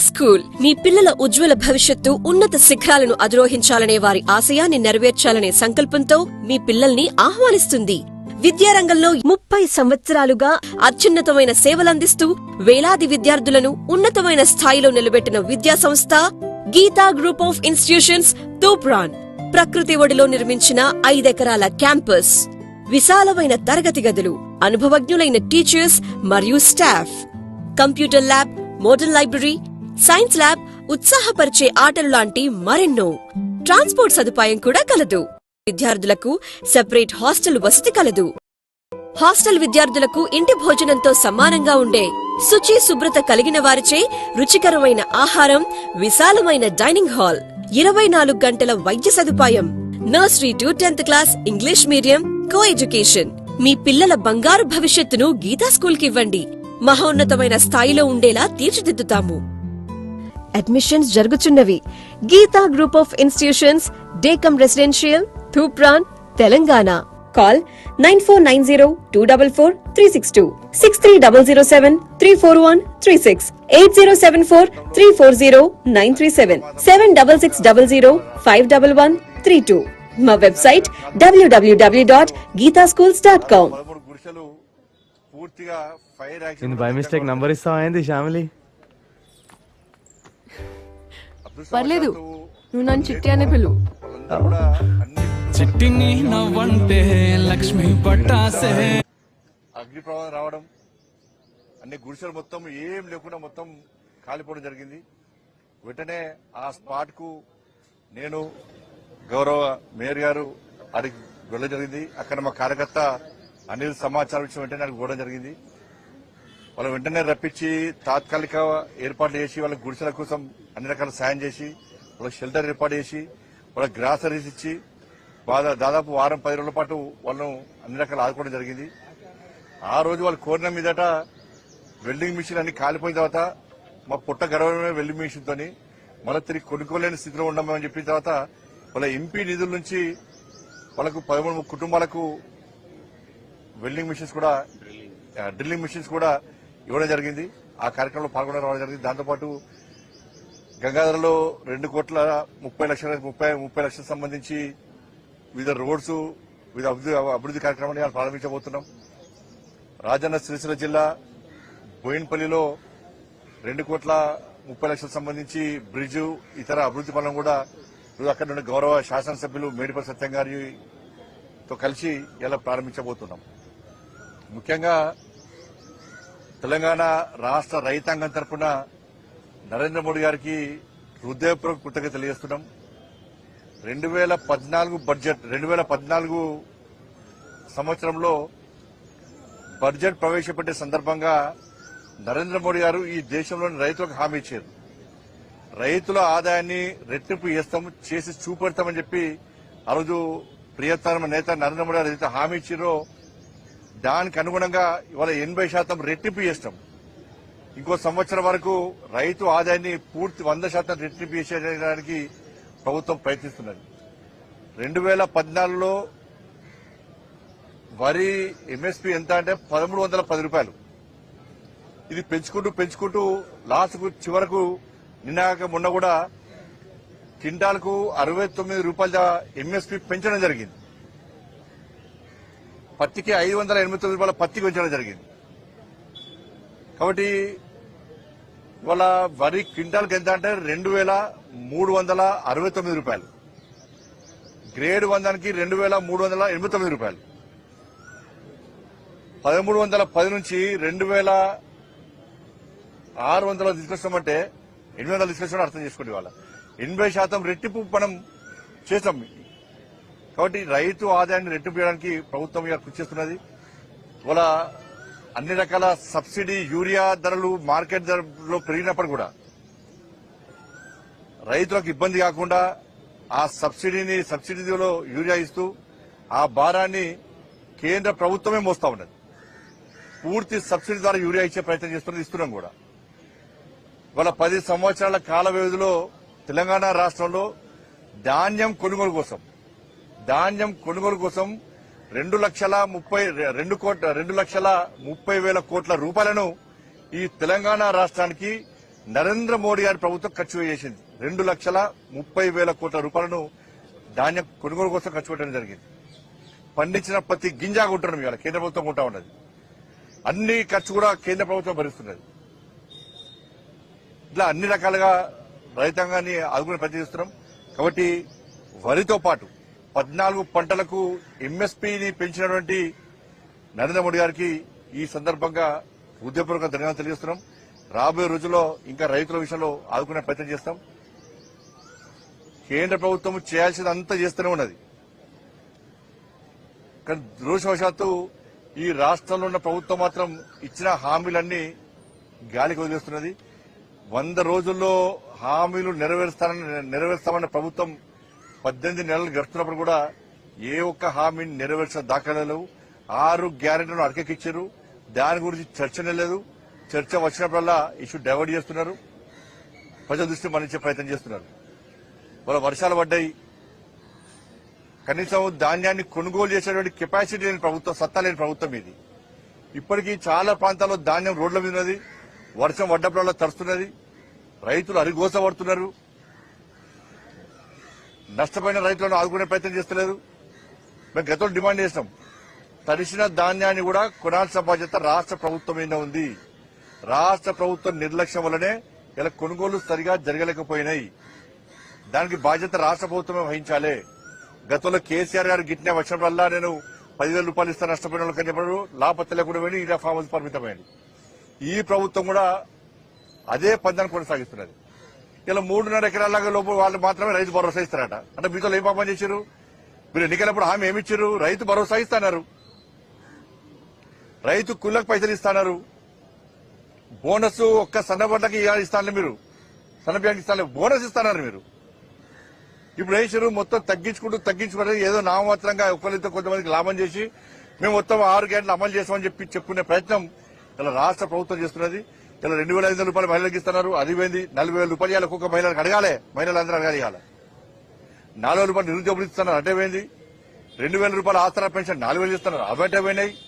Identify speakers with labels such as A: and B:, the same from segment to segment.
A: School. మీ పిల్లల ఉజ్వల భవిష్యత్తు ఉన్నత శిఖరాలను అధిరోహించాలనే వారి ఆశయాన్ని నెరవేర్చాలనే సంకల్పంతో మీ పిల్లల్ని ఆహ్వానిస్తుంది. విద్యారంగంలో ముప్పై సంవత్సరాలుగా అత్యున్నతమైన సేవలందిస్తూ వేలాది విద్యార్థులను ఉన్నతమైన స్థాయిలో నిలబెట్టిన విద్యా సంస్థ Geeta group of institutions Toopran. ప్రకృతి ఒడిలో నిర్మించిన ఐదెకరాల క్యాంపస్. విశాలమైన తరగతి గదులు అనుభవజ్ఞులైన టీచర్స్ మరియు staff. Computer lab model library science lab ఉత్సాహపరిచే ఆటలు లాంటి మరెన్నో. ట్రాన్స్పోర్ట్ సదుపాయం కూడా కలదు. విద్యార్థులకు సెపరేట్ హాస్టల్ వసతి కలదు. హాస్టల్ విద్యార్థులకు ఇంటి భోజనంతో సమానంగా ఉండే శుచి శుభ్రత కలిగిన వారిచే రుచికరమైన ఆహారం విశాలమైన డైనింగ్ హాల్ ఇరవై నాలుగు గంటల వైద్య సదుపాయం nursery to tenth class English medium co education మీ పిల్లల బంగారు భవిష్యత్తును గీతా స్కూల్కివ్వండి ఇవ్వండి. మహోన్నతమైన స్థాయిలో ఉండేలా తీర్చిదిద్దుతాము. Admissions జరుగుచున్నవి. Geeta group of institutions day cum residential Toopran Telangana call nine four nine zero two double four three six two six three double zero seven three four one three six eight zero seven four three four zero nine three seven seven double six double zero five double one three two మా website W W W dot Geetha schools dot com
B: పూర్తిగా fire
C: by mistake number ఇస్తావా ఏంది శ్యామిలి
D: పర్లేదు. నువ్వు నన్ను చిట్టి అనే పిలువు
E: చిట్టిని నవ్వంటే లక్ష్మి పట్టాసే
B: అగ్ని ప్రమాదం రావడం అన్ని గుడిసెలు మొత్తం ఏం లేకుండా మొత్తం కాలిపోవడం జరిగింది. వెంటనే ఆ స్పాట్కు నేను గౌరవ మేయర్ గారు అడిగి వెళ్ళడం జరిగింది. అక్కడ మా కార్యకర్త అనిల్ సమాచారం ఇచ్చిన వెంటనే అక్కడికి పోవడం జరిగింది. వాళ్ళు వెంటనే రప్పించి తాత్కాలిక ఏర్పాట్లు చేసి వాళ్ళ గుడిసెల కోసం అన్ని రకాల సాయం చేసి వాళ్ళకి షెల్టర్ ఏర్పాటు చేసి వాళ్ళకి గ్రాసరీస్ ఇచ్చి బాగా దాదాపు వారం పది రోజుల పాటు వాళ్ళను అన్ని రకాలు ఆదుకోవడం జరిగింది. ఆ రోజు వాళ్ళు కోరిన మీదట వెల్డింగ్ మిషన్ అన్ని కాలిపోయిన తర్వాత మా పుట్ట గర్వమే వెల్డింగ్ మిషన్ తోని మళ్ళీ తిరిగి కొనుక్కోలేని స్థితిలో ఉండమని చెప్పిన తర్వాత వాళ్ళ ఎంపీ నిధుల నుంచి వాళ్ళకు పదమూడు కుటుంబాలకు వెల్డింగ్ మిషన్స్ కూడా డ్రిల్లింగ్ మిషన్స్ కూడా ఇవ్వడం జరిగింది. ఆ కార్యక్రమంలో పాల్గొనడం రావడం జరిగింది. దాంతోపాటు గంగాధరలో రెండు కోట్ల ముప్పై లక్షల ముప్పై ముప్పై లక్షలకు సంబంధించి వివిధ రోడ్స్ వివిధ అభివృద్ధి అభివృద్ధి కార్యక్రమాన్ని ప్రారంభించబోతున్నాం. రాజన్న సిరిసిల్ల జిల్లా బోయిన్పల్లిలో రెండు కోట్ల ముప్పై లక్షలకు సంబంధించి బ్రిడ్జ్ ఇతర అభివృద్ధి పనులను కూడా అక్కడ నుండి గౌరవ శాసనసభ్యులు మేడిపల్లి సత్యం గారితో కలిసి ఇలా ప్రారంభించబోతున్నాం. ముఖ్యంగా తెలంగాణ రాష్ట్ర రైతాంగం తరఫున నరేంద్ర మోడీ గారికి హృదయపూర్వక కృతజ్ఞత తెలియజేస్తున్నాం. రెండు వేల పద్నాలుగు బడ్జెట్ రెండు వేల పద్నాలుగు సంవత్సరంలో బడ్జెట్ ప్రవేశపెట్టే సందర్భంగా నరేంద్ర మోడీ గారు ఈ దేశంలోని రైతులకు హామీ ఇచ్చారు. రైతుల ఆదాయాన్ని రెట్టింపు చేస్తాం చేసి చూపెడతామని చెప్పి ఆ రోజు ప్రియతరమ నేత నరేంద్ర మోడీ గారు ఏదైతే హామీ ఇచ్చారో దానికి అనుగుణంగా ఇవాళ ఎనభై శాతం రెట్టింపు చేస్తాం. ఇంకో సంవత్సరం వరకు రైతు ఆదాయాన్ని పూర్తి వంద శాతం రెట్టింపు చేసేయడానికి ప్రభుత్వం ప్రయత్నిస్తున్నది. రెండు వేల పద్నాలుగులో వరి ఎంఎస్పీ ఎంత అంటే పదమూడు వందల పది రూపాయలు. ఇది పెంచుకుంటూ పెంచుకుంటూ లాస్ట్ చివరకు నిన్నాక మొన్న కూడా క్వింటాల్కు అరవై తొమ్మిది రూపాయల ఎంఎస్పీ పెంచడం జరిగింది. పత్తికి ఐదు వందల ఎనిమిది తొమ్మిది రూపాయల పత్తికి ఉంచడం జరిగింది. కాబట్టి ఇవాళ వరి క్వింటాల్కి ఎంత అంటే రెండు వేల మూడు వందల అరవై తొమ్మిది రూపాయలు. గ్రేడ్ వందానికి రెండు వేల మూడు వందల ఎనభై తొమ్మిది రూపాయలు. పదమూడు వందల పది నుంచి రెండు వేల ఆరు వందల తీసుకొస్తామంటే ఎనిమిది వందలు తీసుకొచ్చామని అర్థం చేసుకోండి వాళ్ళ. ఎనభై శాతం రెట్టింపు మనం చేస్తాం. కాబట్టి రైతు ఆదాయాన్ని రెట్టింపు చేయడానికి ప్రభుత్వం కృషి చేస్తున్నది. ఇవాళ అన్ని రకాల సబ్సిడీ యూరియా ధరలు మార్కెట్ ధరలో పెరిగినప్పుడు కూడా రైతులకు ఇబ్బంది కాకుండా ఆ సబ్సిడీని సబ్సిడీలో యూరియా ఇస్తూ ఆ భారాన్ని కేంద్ర ప్రభుత్వమే మోస్తా ఉన్నది. పూర్తి సబ్సిడీ ద్వారా యూరియా ఇచ్చే ప్రయత్నం చేస్తున్నది ఇస్తున్నాం కూడా. ఇవాళ పది సంవత్సరాల కాల వ్యవధిలో తెలంగాణ రాష్ట్రంలో ధాన్యం కొనుగోలు కోసం ధాన్యం కొనుగోలు కోసం రెండు లక్షల ముప్పై రెండు కోట్ల రెండు లక్షల ముప్పై వేల కోట్ల రూపాయలను ఈ తెలంగాణ రాష్ట్రానికి నరేంద్ర మోడీ గారి ప్రభుత్వం ఖర్చు చేసింది. రెండు లక్షల ముప్పై వేల కోట్ల రూపాయలను ధాన్యం కొనుగోలు కోసం ఖర్చు పెట్టడం జరిగింది. పండించిన ప్రతి గింజ కొంటున్నాం ఇవాళ కేంద్ర ప్రభుత్వం కొంటా ఉన్నది. అన్ని ఖర్చు కూడా కేంద్ర ప్రభుత్వం భరిస్తున్నది. ఇట్లా అన్ని రకాలుగా రైతాంగాన్ని ఆదుకునే ప్రతిస్తున్నాం కాబట్టి వరితో పాటు పద్నాలుగు పంటలకు ఎంఎస్పీని పెంచినటువంటి నరేంద్ర మోడీ గారికి ఈ సందర్భంగా హృదయపూర్వక ధన్యవాదాలు తెలియజేస్తున్నాం. రాబోయే రోజుల్లో ఇంకా రైతుల విషయంలో ఆదుకునే ప్రయత్నం చేస్తాం. కేంద్ర ప్రభుత్వం చేయాల్సింది అంతా చేస్తూనే ఉన్నది. కానీ దురదృష్టవశాత్తు ఈ రాష్ట్రంలో ఉన్న ప్రభుత్వం మాత్రం ఇచ్చిన హామీలన్నీ గాలికి వదిలేస్తున్నది. వంద రోజుల్లో హామీలు నెరవేరుస్తానని నెరవేరుస్తామన్న ప్రభుత్వం పద్దెనిమిది నెలలు గడుస్తున్నప్పుడు కూడా ఏ ఒక్క హామీని నెరవేర్చిన దాఖలాలు ఆరు గ్యారెంటీలను అడకెక్కిచ్చారు దాని గురించి చర్చనే లేదు. చర్చ వచ్చినప్పుడల్లా ఇష్యూ డైవర్ట్ చేస్తున్నారు. ప్రజల దృష్టి మరణించే ప్రయత్నం చేస్తున్నారు. వాళ్ళ వర్షాలు పడ్డాయి. కనీసం ధాన్యాన్ని కొనుగోలు చేసేటువంటి కెపాసిటీ లేని ప్రభుత్వం సత్తా లేని ప్రభుత్వం ఇది. ఇప్పటికీ చాలా ప్రాంతాల్లో ధాన్యం రోడ్ల మీద ఉన్నది. వర్షం పడ్డప్పుడల్లా తరుస్తున్నది రైతులు అరిగోసపడుతున్నారు. నష్టపోయిన రైతులను ఆదుకునే ప్రయత్నం చేస్తలేదు. మేము గతంలో డిమాండ్ చేసినాం. తడిసిన ధాన్యాన్ని కూడా కొనాల్సిన బాధ్యత రాష్ట్ర ప్రభుత్వం మీద ఉంది. రాష్ట్ర ప్రభుత్వం నిర్లక్ష్యం వల్లనే ఇలా కొనుగోలు సరిగా జరగలేకపోయినాయి. దానికి బాధ్యత రాష్ట్ర ప్రభుత్వమే వహించాలి. గతంలో కేసీఆర్ గారు గిట్టిన వల్ల నేను పదివేల రూపాయలు ఇస్తాను నష్టపోయిన వాళ్ళకి చెప్పారు లాభత్త లేకుండా పోయి ఇలా ఫామ్ హౌస్ పరిమితమైంది. ఈ ప్రభుత్వం కూడా అదే పందాన్ని కొనసాగిస్తున్నది. ఇలా మూడున్నర ఎకరాల లోపు వాళ్ళు మాత్రమే రైతు భరోసా ఇస్తారట. అంటే మీతో ఏం పాపం చేశారు మీరు ఎన్నికలప్పుడు హామీ ఏమిచ్చారు రైతు భరోసా ఇస్తున్నారు. రైతు కుళ్ళకు పైసలు ఇస్తున్నారు. బోనస్ ఒక్క సన్నబడ్డకి ఇస్తాను మీరు. సన్న బియ్యానికి ఇస్తాను బోనస్ ఇస్తున్నారు మీరు. ఇప్పుడు వేసారు మొత్తం తగ్గించుకుంటూ తగ్గించుకుంటే ఏదో నామమాత్రంగా ఒకరితో కొంతమందికి లాభం చేసి మేము మొత్తం ఆరు గంటలు అమలు చేస్తామని చెప్పి చెప్పుకునే ప్రయత్నం ఇలా రాష్ట్ర ప్రభుత్వం చేస్తున్నది. ఇలా రెండు వేల ఐదు వందల రూపాయలు మహిళలకు ఇస్తున్నారు. అది పోయింది. నలభై వేల రూపాయలు ఇవాళ ఒక్కొక్క మహిళలకు అడగాలి. మహిళలందరూ అడగాలి ఇవాళ. నాలుగు రూపాయలు నిరుద్యోగులు ఇస్తున్నారు. అంటే పోయింది. రెండు వేల రూపాయల ఆసరా పెన్షన్ నాలుగు వేలు ఇస్తున్నారు. అవి పోయినాయి.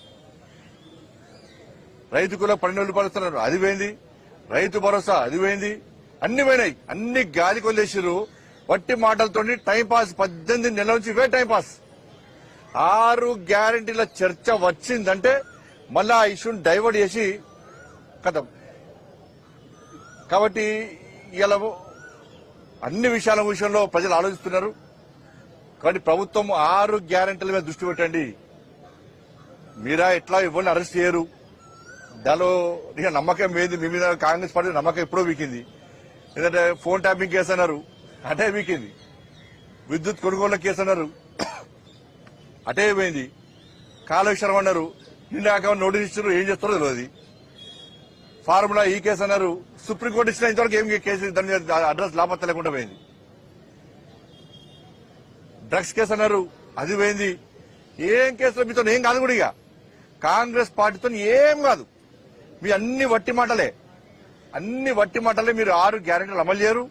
B: రైతు కూడా పన్నెండు రూపాయలు ఇస్తున్నారు. అది పోయింది. రైతు భరోసా అది పోయింది. అన్ని పోయినాయి. అన్ని గాలికి వదిలేసారు వట్టి మాటలతోని టైం పాస్ పద్దెనిమిది నెలల నుంచి ఇవే టైం పాస్. ఆరు గ్యారంటీల చర్చ వచ్చిందంటే మళ్ళా ఆ ఇష్యూని డైవర్ట్ చేసి కథం. కాబట్టి ఇలా అన్ని విషయాల విషయంలో ప్రజలు ఆలోచిస్తున్నారు. కాబట్టి ప్రభుత్వం ఆరు గ్యారంటీల మీద దృష్టి పెట్టండి. మీరా ఎట్లా ఇవ్వండి అరెస్ట్ చేయరు. దానిలో ఇక నమ్మకం ఏంది మీ మీద కాంగ్రెస్ పార్టీ నమ్మకం ఎప్పుడో వీకింది. ఎందుకంటే ఫోన్ ట్యాపింగ్ కేసు అన్నారు అటే వీకింది. విద్యుత్ కొనుగోళ్ళ కేసు అన్నారు అటే పోయింది. కాళేశ్వరం అన్నారు నిండాక నోటీస్ ఇచ్చారు ఏం చేస్తారో తెలియదు. ఫార్ములా ఈ కేసు అన్నారు. సుప్రీంకోర్టు ఇచ్చిన ఇంతవరకు ఏం కేసు? దాని మీద అడ్రస్ లాభత్త లేకుండా పోయింది. డ్రగ్స్ కేసు అన్నారు. అది పోయింది. ఏం కేసులో మీతో ఏం కాదు కూడా ఇక. కాంగ్రెస్ పార్టీతో ఏం కాదు. మీ అన్ని వట్టి మాటలే. అన్ని వట్టి మాటలే మీరు ఆరు గ్యారెంటీలు అమలు చేయరు.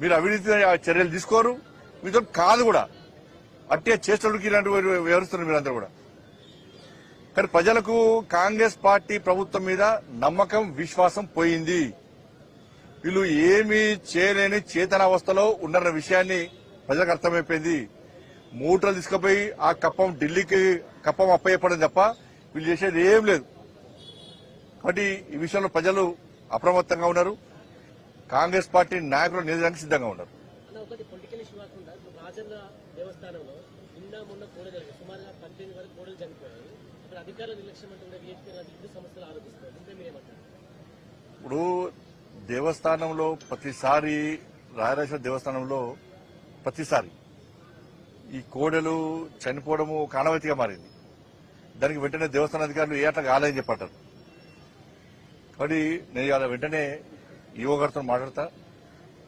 B: మీరు అవినీతి చర్యలు తీసుకోరు. మీతో కాదు కూడా. అట్టే చేష్టలకి ఇలాంటి వివరిస్తున్నారు మీరందరూ కూడా. కానీ ప్రజలకు కాంగ్రెస్ పార్టీ ప్రభుత్వం మీద నమ్మకం విశ్వాసం పోయింది. వీళ్ళు ఏమీ చేయలేని చేతనావస్థలో ఉన్నారన్న విషయాన్ని ప్రజలకు అర్థమైపోయింది. మూటలు తీసుకుపోయి ఆ కప్పం ఢిల్లీకి కప్పం అప్పయ్యపడం తప్ప వీళ్ళు చేసేది ఏం లేదు. కాబట్టి ఈ విషయంలో ప్రజలు అప్రమత్తంగా ఉన్నారు. కాంగ్రెస్ పార్టీ నాయకులు నిలదడానికి సిద్ధంగా ఉన్నారు.
F: దేవస్థానంలో నిన్న మొన్న సుమారుగా పద్దెనిమిది వరకు కోడలు చనిపోయాయి
B: ఇప్పుడు దేవస్థానంలో ప్రతిసారి రాయరాజేశ్వర దేవస్థానంలో ప్రతిసారి ఈ కోడలు చనిపోవడము ఒక మారింది. దానికి వెంటనే దేవస్థాన అధికారులు ఏ అట్లా కాలేదని చెప్పంటారు. కాబట్టి నేను ఇవాళ వెంటనే ఈవో గారితో మాట్లాడతా.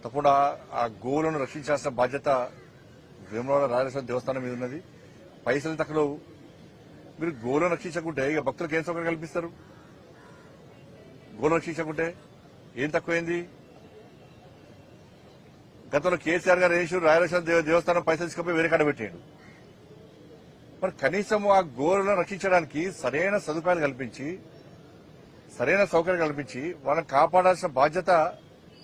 B: తప్పకుండా ఆ గోవులను రక్షించాల్సిన బాధ్యత వేమరాడ రాజేశ్వర దేవస్థానం మీద ఉన్నది. పైసలు తక్కువ మీరు గోలను రక్షించకుంటే ఇక భక్తులకు ఏం సౌకర్యం కల్పిస్తారు? గోలను రక్షించకుంటే ఏం తక్కువైంది? గతంలో కేసీఆర్ గారు వేసి రాయలసీమ దేవ- దేవస్థానం పైసలు తీసుకుపోయి వేరే కాడ పెట్టాడు మరి కనీసం ఆ గోరులను రక్షించడానికి సరైన సదుపాయాలు కల్పించి సరైన సౌకర్యం కల్పించి వాళ్ళని కాపాడాల్సిన బాధ్యత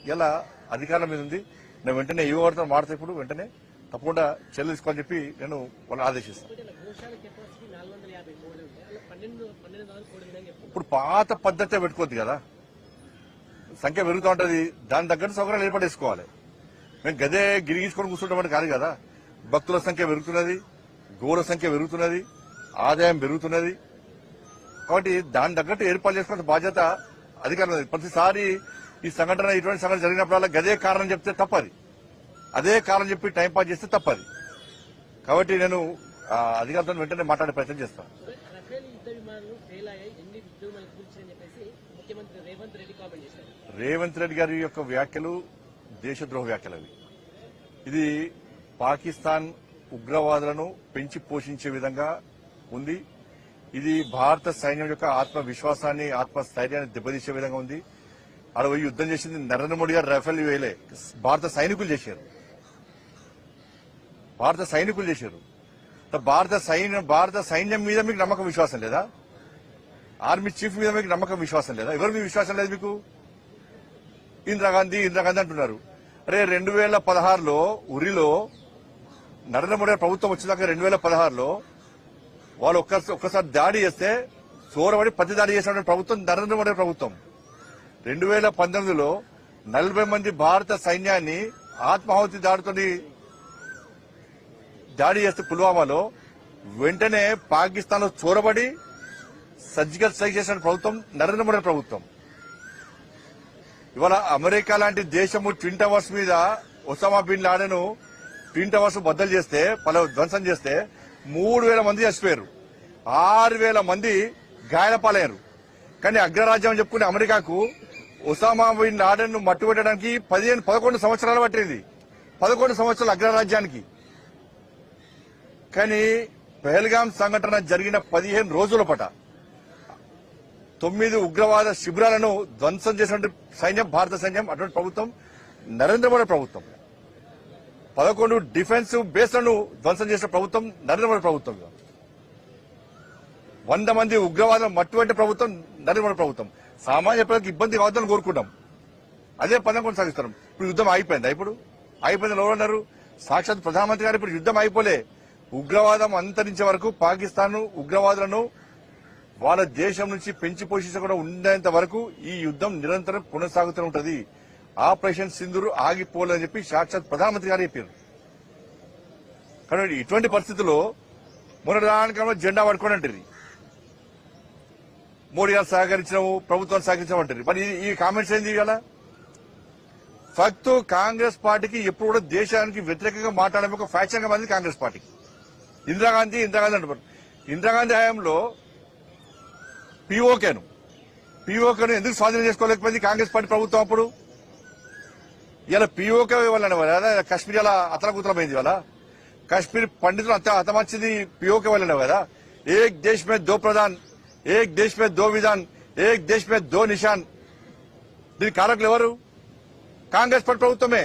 B: ఇలా అధికారుల మీద ఉంది? నేను వెంటనే ఏ వారితో మాడతా ఇప్పుడు వెంటనే తప్పకుండా చర్యలు తీసుకోవాలని చెప్పి నేను వాళ్ళని ఆదేశిస్తాను
F: ఒకటి ఇలా గోశాల కెపాసిటీ నాలుగు వందల యాభై కోళ్ళు ఉంటాయి అలా పన్నెండు పన్నెండు వందల కోళ్ళు ఉందని చెప్తున్నారు
B: ఇప్పుడు పాత పద్ధతే పెట్టుకోవద్దు కదా. సంఖ్య పెరుగుతూ ఉంటుంది. దాని తగ్గట్టు సౌకర్యాలు ఏర్పడేసుకోవాలి మేము గదే గిరిగించుకొని కూర్చుంటామని కాదు కదా. భక్తుల సంఖ్య పెరుగుతున్నది. గోల సంఖ్య పెరుగుతున్నది. ఆదాయం పెరుగుతున్నది. కాబట్టి దాని తగ్గట్టు ఏర్పాటు చేసుకున్న బాధ్యత అధికారులు ప్రతిసారి ఈ సంఘటన ఇటువంటి సంఘటన జరిగినప్పుడల్లా గదే కారణం చెప్తే తప్పది. అదే కారణం చెప్పి టైం పాస్ చేస్తే తప్పది. కాబట్టి నేను అధికారులతో వెంటనే మాట్లాడే ప్రయత్నం చేస్తాను.
F: రఫేల్ ఫెయిల్ అయ్యాయి ఎన్ని యుద్ధ విమానాలు చెప్పేసి ముఖ్యమంత్రి రేవంత్ రెడ్డి కామెంట్ చేశారు.
B: రేవంత్ రెడ్డి గారి యొక్క వ్యాఖ్యలు దేశద్రోహ వ్యాఖ్యలు అవి. ఇది పాకిస్తాన్ ఉగ్రవాదులను పెంచి పోషించే విధంగా ఉంది. ఇది భారత సైన్యం యొక్క ఆత్మవిశ్వాసాన్ని ఆత్మస్థైర్యాన్ని దెబ్బతీసే విధంగా ఉంది. ఆడ పోయి యుద్ధం చేసింది నరేంద్ర మోడీ గారు రఫేల్ వేయలే భారత సైనికులు చేశారు. భారత సైనికులు చేశారు. భారత సైన్యం భారత సైన్యం మీద మీకు నమ్మకం విశ్వాసం లేదా? ఆర్మీ చీఫ్ మీద మీకు నమ్మకం విశ్వాసం లేదా? ఎవరి మీ విశ్వాసం లేదు మీకు? ఇందిరాగాంధీ ఇందిరాగాంధీ అంటున్నారు. అరే రెండు వేల పదహారులో ఉరిలో నరేంద్ర మోడీ ప్రభుత్వం వచ్చేదాకా రెండు వేల పదహారులో వాళ్ళు ఒక్కసారి ఒక్కసారి దాడి చేస్తే చోరబడి ప్రతి దాడి చేసిన ప్రభుత్వం నరేంద్ర మోడీ ప్రభుత్వం. రెండు వేల పంతొమ్మిదిలో నలభై మంది భారత సైన్యాన్ని ఆత్మాహుతి దాడితోని దాడి చేస్తే పుల్వామాలో వెంటనే పాకిస్తాన్లో చోరబడి సర్జికల్ స్ట్రైక్ చేసిన ప్రభుత్వం నరేంద్ర మోడీ ప్రభుత్వం. ఇవాళ అమెరికా లాంటి దేశము ట్విన్ టవర్స్ మీద Osama bin Laden twin towers బద్దలు చేస్తే పలు ధ్వంసం చేస్తే మూడు వేల మంది చచ్చిపోయారు. ఆరు వేల మంది గాయాలపాలయ్యారు కానీ అగ్రరాజ్యం అని చెప్పుకునే అమెరికాకు ఒసామా బిన్ లాడెన్ మట్టుబెట్టడానికి పదిహేను పదకొండు సంవత్సరాలు పట్టింది. పదకొండు సంవత్సరాలు అగ్రరాజ్యానికి. కానీ పెహల్గాం సంఘటన జరిగిన పదిహేను రోజుల పట తొమ్మిది ఉగ్రవాద శిబిరాలను ధ్వంసం చేసినటువంటి సైన్యం భారత సైన్యం అటువంటి ప్రభుత్వం నరేంద్ర మోడీ ప్రభుత్వం. పదకొండు డిఫెన్స్ బేస్లను ధ్వంసం చేసిన ప్రభుత్వం నరేంద్ర మోడీ ప్రభుత్వం. వంద మంది ఉగ్రవాదం మట్టువంటి ప్రభుత్వం నరేంద్ర మోడీ ప్రభుత్వం. సామాన్య ప్రజలకు ఇబ్బంది కావద్దని కోరుకుంటాం. అదే పదం కొనసాగిస్తున్నాం. ఇప్పుడు యుద్ధం అయిపోయిందా ఇప్పుడు? అయిపోయింది ఎవరు అన్నారు సాక్షాత్ ప్రధానమంత్రి గారు ఇప్పుడు యుద్ధం అయిపోలే ఉగ్రవాదం అంతరించే వరకు పాకిస్తాన్ ఉగ్రవాదులను వాళ్ళ దేశం నుంచి పెంచి పోషించకుండా ఉండేంత వరకు ఈ యుద్ధం నిరంతరం కొనసాగుతూ ఉంటుంది. ఆపరేషన్ సింధురు ఆగిపోలేదని చెప్పి సాక్షాత్ ప్రధానమంత్రి గారు చెప్పారు. కానీ ఇటువంటి పరిస్థితుల్లో మొన్నటి జెండా పట్టుకోండి అంటారు మోడీ గారు సహకరించడం ప్రభుత్వం సహకరించడం అంటారు మరి ఈ- కామెంట్స్ ఏంది ఇవాళ? ఫక్తు కాంగ్రెస్ పార్టీకి ఎప్పుడు కూడా దేశానికి వ్యతిరేకంగా మాట్లాడడం ఒక ఫ్యాక్షన్గా కాంగ్రెస్ పార్టీకి. ఇందిరాగాంధీ ఇందిరాగాంధీ అంటారు ఇందిరాగాంధీ హయాంలో పీఓకేను పీఓకేను ఎందుకు స్వాధీనం చేసుకోలేకపోయింది కాంగ్రెస్ పార్టీ ప్రభుత్వం అప్పుడు? ఇలా పీఓకే వాళ్ళని కదా కశ్మీర్ అలా అతలకుతలమైంది వాళ్ళ కశ్మీర్ పండితులు అంత హతమర్చింది పీఓకే వల్లనే కదా. ఏక్ దేశ్ మే దో ప్రధాన్ ఏక్ దేశ్ మే దో విధాన్ ఏక్ దేశ్ మే దో నిషాన్. దీని కారకులు ఎవరు? కాంగ్రెస్ పార్టీ ప్రభుత్వమే.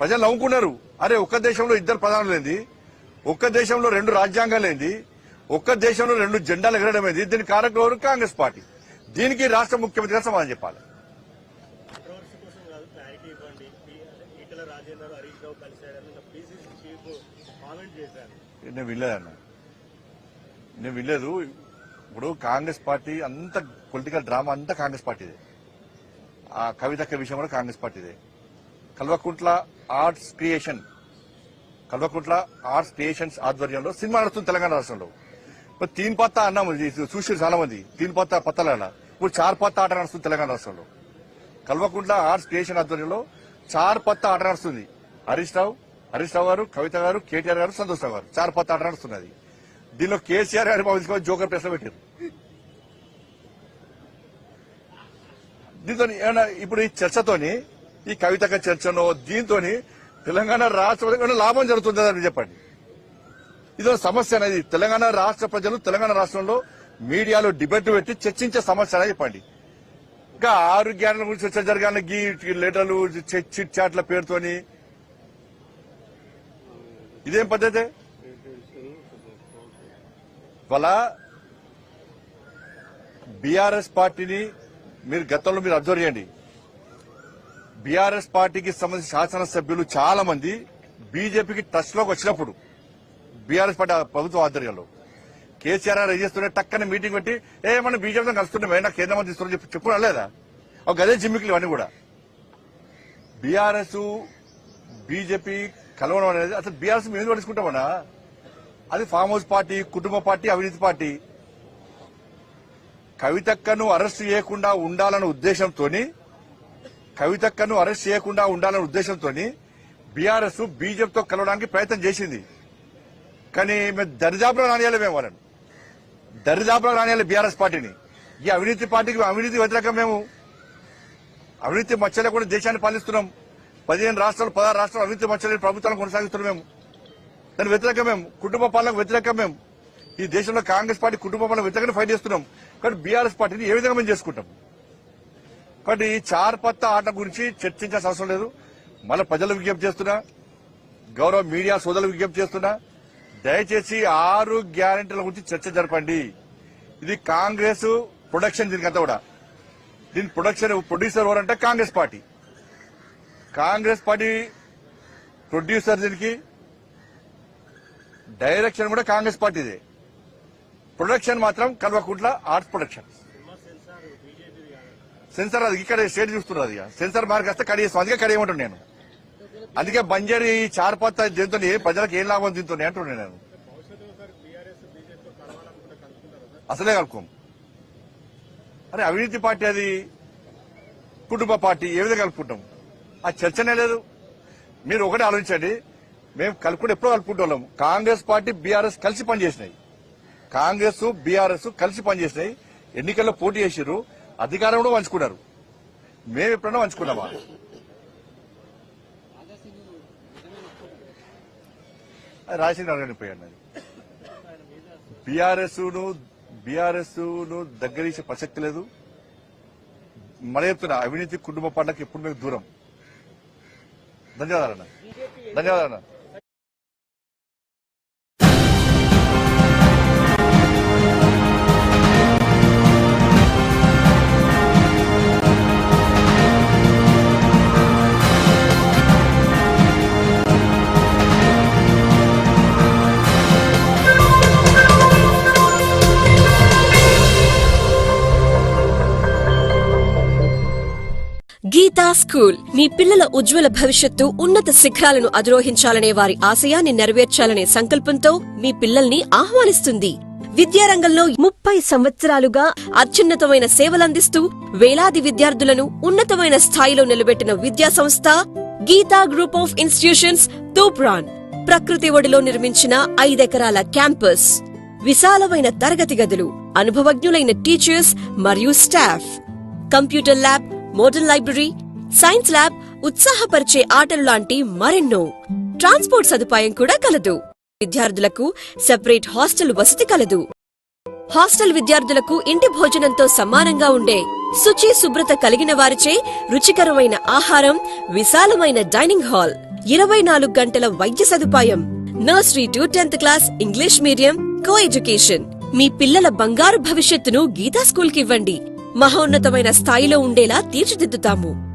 B: ప్రజలు నవ్వుకున్నారు. అరే ఒక్క దేశంలో ఇద్దరు ప్రధానులు ఏంది? ఒక్క దేశంలో రెండు రాజ్యాంగాలు ఏంది? ఒక్క దేశంలో రెండు జెండాలు ఎగరడం అనేది దీని కారకులు ఎవరు కాంగ్రెస్ పార్టీ. దీనికి రాష్ట్ర ముఖ్యమంత్రిగా సమాధానం చెప్పాలి. నేను వినలేదన్న. నేను వినలేదు. ఇప్పుడు కాంగ్రెస్ పార్టీ అంత పొలిటికల్ డ్రామా అంతా కాంగ్రెస్ పార్టీదే. ఆ కవితక్క విషయం కూడా Congress పార్టీదే. Kalvakuntla arts creation Kalvakuntla arts creations ఆధ్వర్యంలో సినిమా నడుస్తుంది తెలంగాణ రాష్ట్రంలో. ఇప్పుడు తీన్ పత్తా అన్నాము ఇది చూసి చాలా మంది. తీన్ పత్తా పత్తల ఇప్పుడు చార్ పత్తా ఆట నడుస్తుంది తెలంగాణ రాష్ట్రంలో. కల్వకుంట్ల ఆర్ట్స్ క్రియేషన్ ఆధ్వర్యంలో చార్ పత్తా ఆట నడుస్తుంది. హరీష్ రావు హరీష్ రావు గారు కవిత గారు కేటీఆర్ గారు సంతోష్ రావు గారు. చార్ పత్తా ఆట నడుస్తున్నది. దీనిలో కేసీఆర్ గారు పంపించుకొని జోకర్ ప్రశ్న పెట్టారు. దీంతో ఇప్పుడు ఈ చర్చతోని ఈ కవితక చర్చనో దీంతోని తెలంగాణ రాష్ట్ర లాభం జరుగుతుందని అని చెప్పండి. ఇదో సమస్య అనేది తెలంగాణ రాష్ట్ర ప్రజలు తెలంగాణ రాష్ట్రంలో మీడియాలో డిబేట్ పెట్టి చర్చించే సమస్య అనేది చెప్పండి. ఇంకా ఆరోగ్యాల గురించి చర్చ జరగాలని గీ లెటర్లు చిట్ చాట్ల పేరుతోని. ఇదేం పద్ధతి? వాళ్ళ బీఆర్ఎస్ పార్టీని మీరు గతంలో మీరు అబ్జర్వ్ చేయండి. బీఆర్ఎస్ పార్టీకి సంబంధించిన శాసనసభ్యులు చాలా మంది బీజేపీకి టచ్లోకి వచ్చినప్పుడు బీఆర్ఎస్ పార్టీ ప్రభుత్వ ఆధ్వర్యంలో. కేసీఆర్ గారు చేస్తుంటే టక్కన మీటింగ్ పెట్టి ఏ మనం బీజేపీతో కలుస్తున్నామే నాకు కేంద్ర మంత్రి ఇస్తున్నా చెప్పి చెప్పుకోవడం లేదా? ఒక గదే జిమ్మికులు ఇవన్నీ కూడా. బీఆర్ఎస్ బీజేపీ కలవడం అనేది అసలు బీఆర్ఎస్ మేము ఎందుకు పట్టించుకుంటామన్నా అది ఫామ్ హౌస్ పార్టీ కుటుంబ పార్టీ అవినీతి పార్టీ. కవితక్కను అరెస్ట్ చేయకుండా ఉండాలన్న ఉద్దేశంతో కవితక్కను అరెస్ట్ చేయకుండా ఉండాలన్న ఉద్దేశంతో బీఆర్ఎస్ బీజేపీతో కలవడానికి ప్రయత్నం చేసింది. కానీ మేము దరిదాపులో రానియాలి మేము వాళ్ళని. దరిదాపులో రానియాలి బీఆర్ఎస్ పార్టీని. ఈ అవినీతి పార్టీకి అవినీతి వ్యతిరేకం మేము. అవినీతి మచ్చలే కూడా దేశాన్ని పాలిస్తున్నాం. పదిహేను రాష్ట్రాలు పదహారు రాష్ట్రాలు అవినీతి మచ్చలేని ప్రభుత్వాలను కొనసాగిస్తున్నాం మేము. దాని వ్యతిరేకం మేము. కుటుంబ పాలనకు వ్యతిరేకం మేము. ఈ దేశంలో కాంగ్రెస్ పార్టీ కుటుంబ పాలన వ్యతిరేకంగా ఫైట్ చేస్తున్నాం. కానీ బీఆర్ఎస్ పార్టీని ఏ విధంగా మేము చేసుకుంటాం? కాబట్టి ఈ చార్ పత్త ఆట గురించి చర్చించాల్సిన అవసరం లేదు. మళ్ళీ ప్రజలు విజ్ఞప్తి చేస్తున్నా. గౌరవ మీడియా సోదరులు విజ్ఞప్తి చేస్తున్నా. దయచేసి ఆరు గ్యారెంటీల గురించి చర్చ జరపండి. ఇది కాంగ్రెస్ ప్రొడక్షన్ దీనికంతా కూడా. దీని ప్రొడక్షన్ ప్రొడ్యూసర్ ఎవరంటే Congress party. Congress party producer దీనికి డైరెక్షన్ కూడా కాంగ్రెస్ పార్టీదే. ప్రొడక్షన్ మాత్రం కల్వకుంట్ల ఆర్ట్స్ ప్రొడక్షన్. సెన్సార్ అది ఇక్కడ స్టేట్ చూస్తున్నారు అది సెన్సార్ మార్క్ వస్తే కడిగేస్తాం అందుకే కడిగేయమంటాను నేను. అందుకే బంజారీ చార్పత్త దీంతో ప్రజలకు ఏం లాభం దీంతో అంటున్నాను నేను. అసలే కలుపుకోం. అరే అవినీతి పార్టీ అది. కుటుంబ పార్టీ ఏ విధంగా కలుపుకుంటాం? ఆ చర్చనే లేదు. మీరు ఒకటే ఆలోచించండి. మేము కలుపుకుంటే ఎప్పుడో కలుపుకుంటాం కాంగ్రెస్ పార్టీ బీఆర్ఎస్ కలిసి పనిచేసినాయి. కాంగ్రెస్ బీఆర్ఎస్ కలిసి పనిచేసినాయి. ఎన్నికల్లో పోటీ చేసిర్రు. అధికారం కూడా పంచుకున్నారు. మేము ఎప్పుడన్నా పంచుకున్నామా? రాజశేఖర అడగండి పోయాడు అది బీఆర్ఎస్ను బీఆర్ఎస్ను దగ్గరీసే ప్రసక్తి లేదు. మన చెప్తున్నా అవినీతి కుటుంబ పండగకి ఎప్పుడు మీకు దూరం? ధన్యవాదాలన్న ధన్యవాదాలన్న
A: గీతా స్కూల్. మీ పిల్లల ఉజ్వల భవిష్యత్తు ఉన్నత శిఖరాలను అధిరోహించాలనే వారి ఆశయాన్ని నెరవేర్చాలనే సంకల్పంతో మీ పిల్లల్ని ఆహ్వానిస్తుంది. విద్యారంగంలో ముప్పై సంవత్సరాలుగా అత్యున్నతమైన సేవలందిస్తూ వేలాది విద్యార్థులను ఉన్నతమైన స్థాయిలో నిలబెట్టిన విద్యా సంస్థ Geeta group of institutions Toopran. ప్రకృతి ఒడిలో నిర్మించిన ఐదెకరాల క్యాంపస్. విశాలమైన తరగతి గదులు అనుభవజ్ఞులైన టీచర్స్ మరియు staff. Computer lab model library science lab ఉత్సాహపరిచే ఆటలు లాంటి మరెన్నో. ట్రాన్స్పోర్ట్ సదుపాయం కూడా కలదు. విద్యార్థులకు సెపరేట్ హాస్టల్ వసతి కలదు. హాస్టల్ విద్యార్థులకు ఇంటి భోజనంతో సమానంగా ఉండే శుచి శుభ్రత కలిగిన వారిచే రుచికరమైన ఆహారం విశాలమైన డైనింగ్ హాల్ ఇరవై నాలుగు గంటల వైద్య సదుపాయం nursery to tenth class English medium co education మీ పిల్లల బంగారు భవిష్యత్తును గీతా స్కూల్కివ్వండి మహోన్నతమైన స్థాయిలో ఉండేలా తీర్చిదిద్దుతాము.